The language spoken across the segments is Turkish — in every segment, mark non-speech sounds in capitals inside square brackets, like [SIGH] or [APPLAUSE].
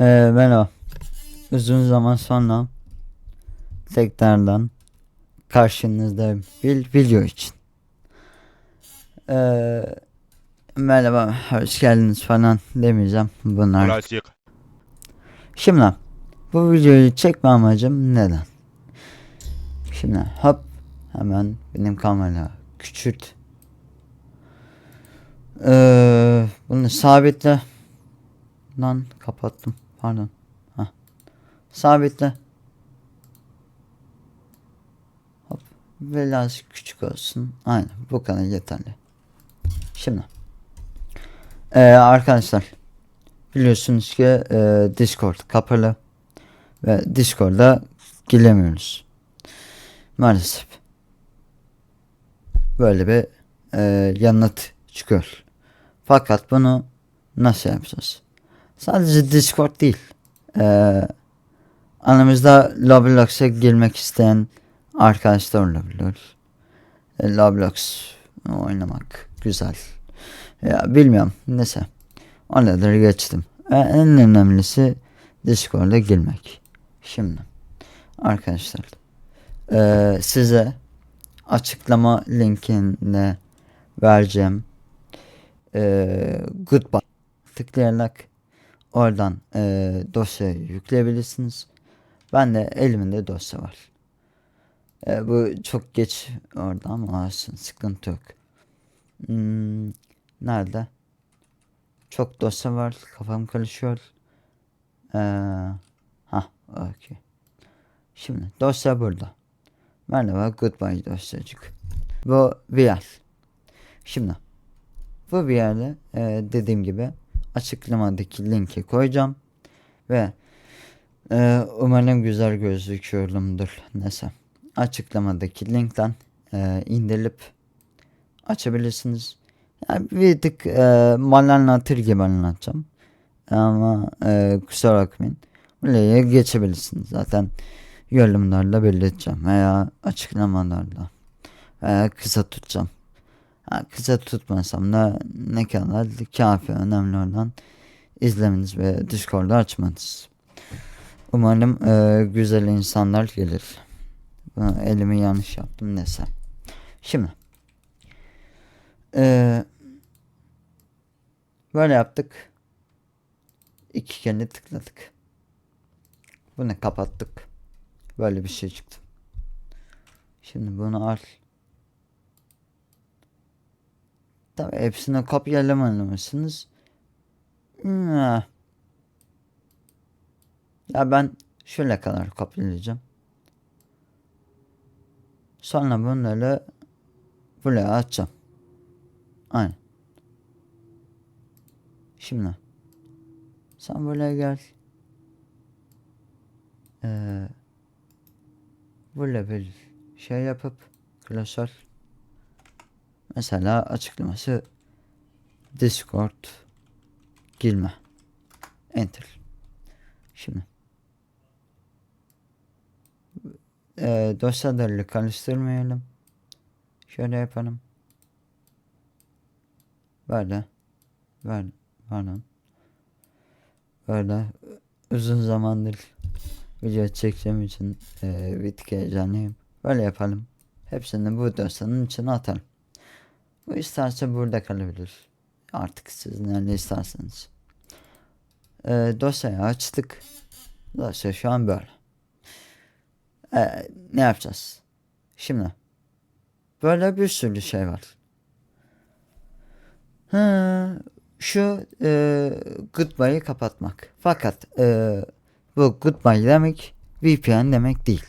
Ee, merhaba. Uzun zaman sonra tekrardan karşınızda bir video için. Ee, merhaba, hoş geldiniz falan demeyeceğim bunlar. Klasik. Şimdi bu videoyu çekme amacım neden? Şimdi hop hemen benim kamera küçült. Ee, bunu sabitle. Lan kapattım. Pardon. Hah. Sabitle. Hop. Biraz küçük olsun. Aynen bu kadar yeterli. Şimdi. Ee, arkadaşlar. Biliyorsunuz ki e, Discord kapalı. Ve Discord'a giremiyoruz. Maalesef. Böyle bir e, yanıt çıkıyor. Fakat bunu nasıl yapacağız? Sadece Discord değil. Ee, aramızda Roblox'a girmek isteyen arkadaşlar olabilir. E, Roblox oynamak güzel. Ya bilmiyorum. Neyse. Onları geçtim. E, en önemlisi Discord'a girmek. Şimdi arkadaşlar e, size açıklama linkini vereceğim. E, goodbye tıklayarak oradan e, dosyayı yükleyebilirsiniz. Ben de elimde dosya var. E, bu çok geç orada ama olsun sıkıntı yok. Hmm, nerede? Çok dosya var. Kafam karışıyor. Ee, ha, okey. Şimdi dosya burada. Merhaba, goodbye dosyacık. Bu VR. Şimdi bu yerde e, dediğim gibi açıklamadaki linki koyacağım ve e, umarım güzel gözüküyorumdur. Neyse açıklamadaki linkten e, indirip açabilirsiniz. Yani bir tık e, mal gibi anlatacağım. Ama e, kusura bakmayın. Buraya geçebilirsiniz. Zaten yorumlarla belirteceğim veya açıklamalarla veya kısa tutacağım. Ha, tutmasam da ne kadar kafi önemli olan izlemeniz ve Discord'u açmanız. Umarım e, güzel insanlar gelir. Elimi yanlış yaptım neyse. Şimdi e, böyle yaptık. İki kere tıkladık. Bunu kapattık. Böyle bir şey çıktı. Şimdi bunu al. Tabii hepsini kopyalamamışsınız. Ya ben şöyle kadar kopyalayacağım. Sonra bunları buraya açacağım. Aynen. Şimdi sen buraya gel. Ee, böyle bir şey yapıp klasör Mesela açıklaması Discord girme. Enter. Şimdi e, dosyaları karıştırmayalım. Şöyle yapalım. Böyle. Böyle. Pardon. Böyle uzun zamandır video çekeceğim için e, bir tık heyecanlıyım. Böyle yapalım. Hepsini bu dosyanın içine atalım. Bu isterse burada kalabilir. Artık siz ne isterseniz. Ee, dosyayı açtık. Dosya şu an böyle. Ee, ne yapacağız? Şimdi. Böyle bir sürü şey var. Ha, şu e, goodbye'ı kapatmak. Fakat e, bu goodbye demek VPN demek değil.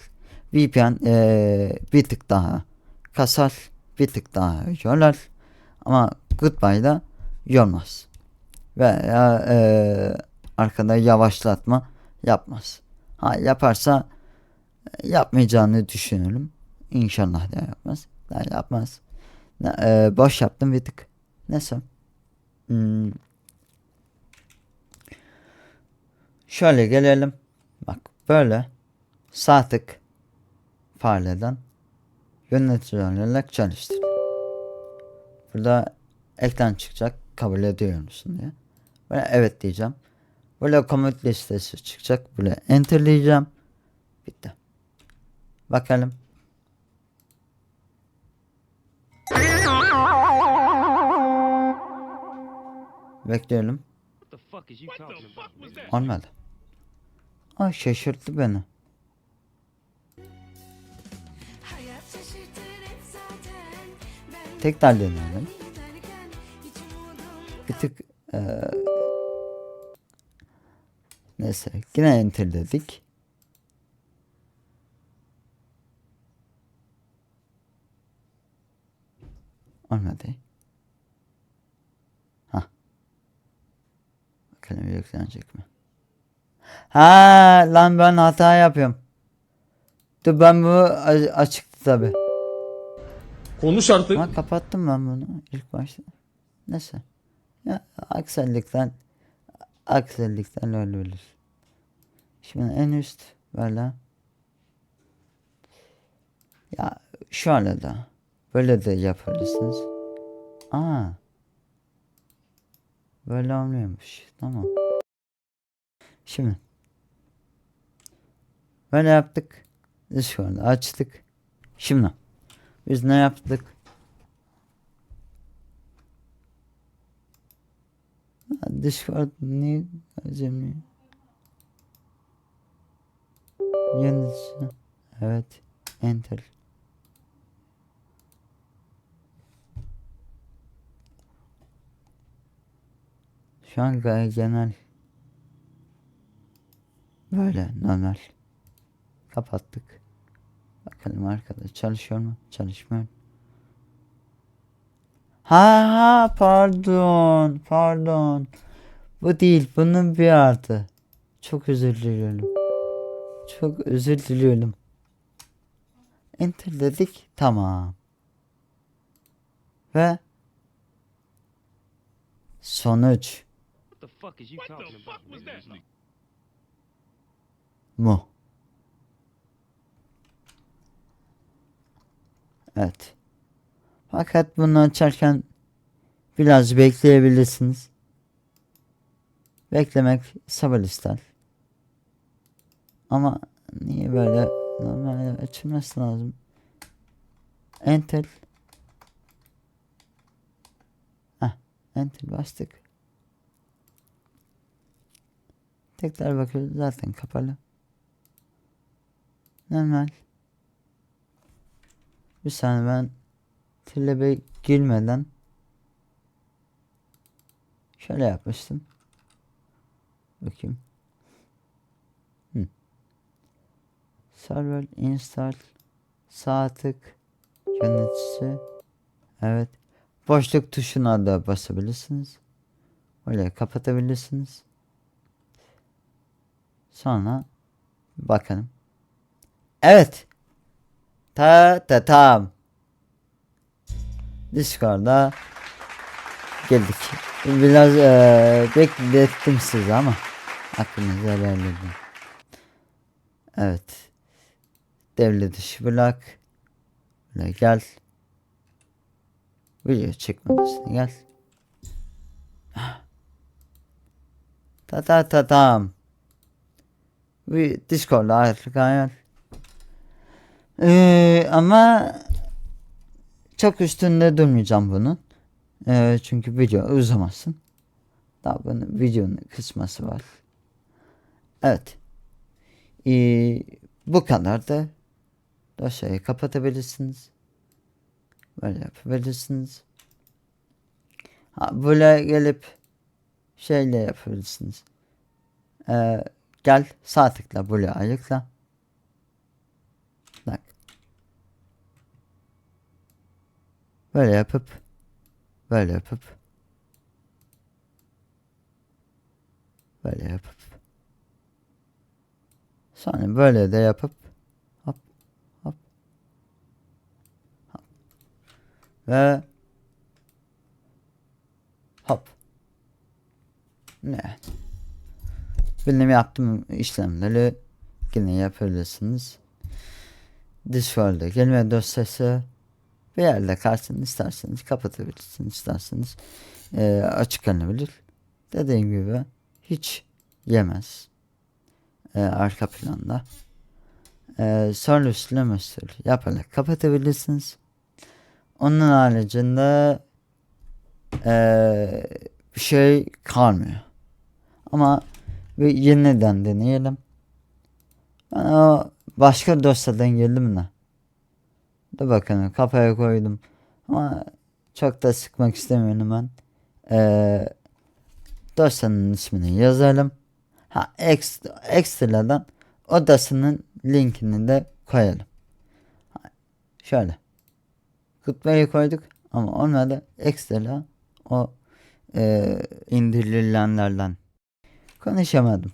VPN e, bir tık daha kasar bir tık daha yorlar. Ama goodbye'da yormaz. Veya e, arkada yavaşlatma yapmaz. Ha yaparsa e, yapmayacağını düşünüyorum. İnşallah da yapmaz. Da yapmaz. E, boş yaptım bir tık. Neyse. Hmm. Şöyle gelelim. Bak böyle sağ tık fareden yöneticilerle çalıştır. Burada ekran çıkacak kabul ediyor musun diye. Böyle evet diyeceğim. Böyle komut listesi çıkacak. Böyle enterleyeceğim. Bitti. Bakalım. Bekleyelim. Olmadı. Ay şaşırttı beni. Tekrar deneyelim. Bir tık eee neyse yine enter dedik. Olmadı. Ha. Bakalım yüklenecek mi? Ha lan ben hata yapıyorum. Dur ben bu açıktı tabi. Konuş artık. Ama kapattım ben bunu ilk başta. Neyse. Ya aksellikten aksellikten öyle olur. Şimdi en üst böyle. Ya şöyle de böyle de yapabilirsiniz. Aa. Böyle olmuyormuş. Tamam. Şimdi böyle yaptık. Discord'u açtık. Şimdi biz ne yaptık? Discord niye acemi? Yöneticisi. Evet. Enter. Şu an gayet genel. Böyle normal. Kapattık. Bakalım arkada çalışıyor mu? Çalışmıyor. Ha ha pardon pardon. Bu değil bunun bir artı. Çok özür diliyorum. Çok özür diliyorum. Enter dedik tamam. Ve sonuç What the fuck is you talking about? mu? Evet. Fakat bunu açarken biraz bekleyebilirsiniz. Beklemek sabır ister. Ama niye böyle normalde açılması lazım. Enter. Heh, enter bastık. Tekrar bakıyoruz zaten kapalı. Normal. Bir saniye ben Tilebe girmeden şöyle yapmıştım. Bakayım. Hı. Server install sağ tık yöneticisi evet boşluk tuşuna da basabilirsiniz. Öyle kapatabilirsiniz. Sonra bakalım. Evet. Ta ta tam. Discord'a geldik. Biraz eee beklettim sizi ama aklınızı helal. Evet. Devre dışı blok. Böyle gel. Video çıkmadısına gel. [GASPS] Ta ta ta tam. Bir Discord'da artık hayal. Ee, ama çok üstünde durmayacağım bunun. Ee, çünkü video uzamasın. Daha bunun videonun kısması var. Evet. Ee, bu kadar da dosyayı kapatabilirsiniz. Böyle yapabilirsiniz. Ha, böyle gelip şeyle yapabilirsiniz. Ee, gel sağ tıkla böyle ayıkla. Bak. Böyle yapıp böyle yapıp böyle yapıp. Sonra böyle de yapıp hop hop hop. Ve hop. Ne? Benim yaptığım işlemleri yine yapabilirsiniz. Discord'da kelime dosyası bir yerde kalsın isterseniz kapatabilirsiniz isterseniz eee açıklanabilir. Dediğim gibi hiç yemez. Ee, arka planda. Sonra üstüne usul yaparak kapatabilirsiniz. Onun haricinde ee, bir şey kalmıyor. Ama bir yeniden deneyelim. Ben o başka dosyadan girdim de. Dur bakalım kafaya koydum. Ama çok da sıkmak istemiyorum ben. Ee, dosyanın ismini yazalım. Ha ekstra, ekstradan odasının linkini de koyalım. Şöyle. Kutbayı koyduk ama ona da ekstra o e, indirilenlerden konuşamadım.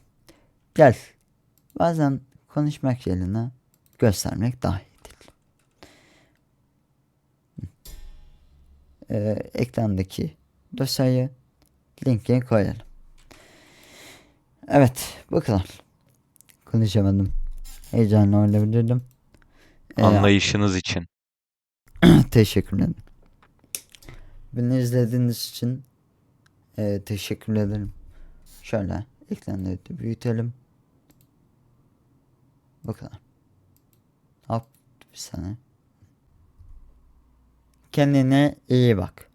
Gel. Bazen konuşmak yerine göstermek daha iyidir. E, ekrandaki dosyayı linke koyalım. Evet kadar. Konuşamadım. Heyecanlı olabilirdim. E, Anlayışınız için. [CLEARS THROAT] Teşekkür ederim. Beni izlediğiniz için e, teşekkür ederim. Şöyle ekranları büyütelim. Kadar. Hop bir saniye. Kendine iyi bak.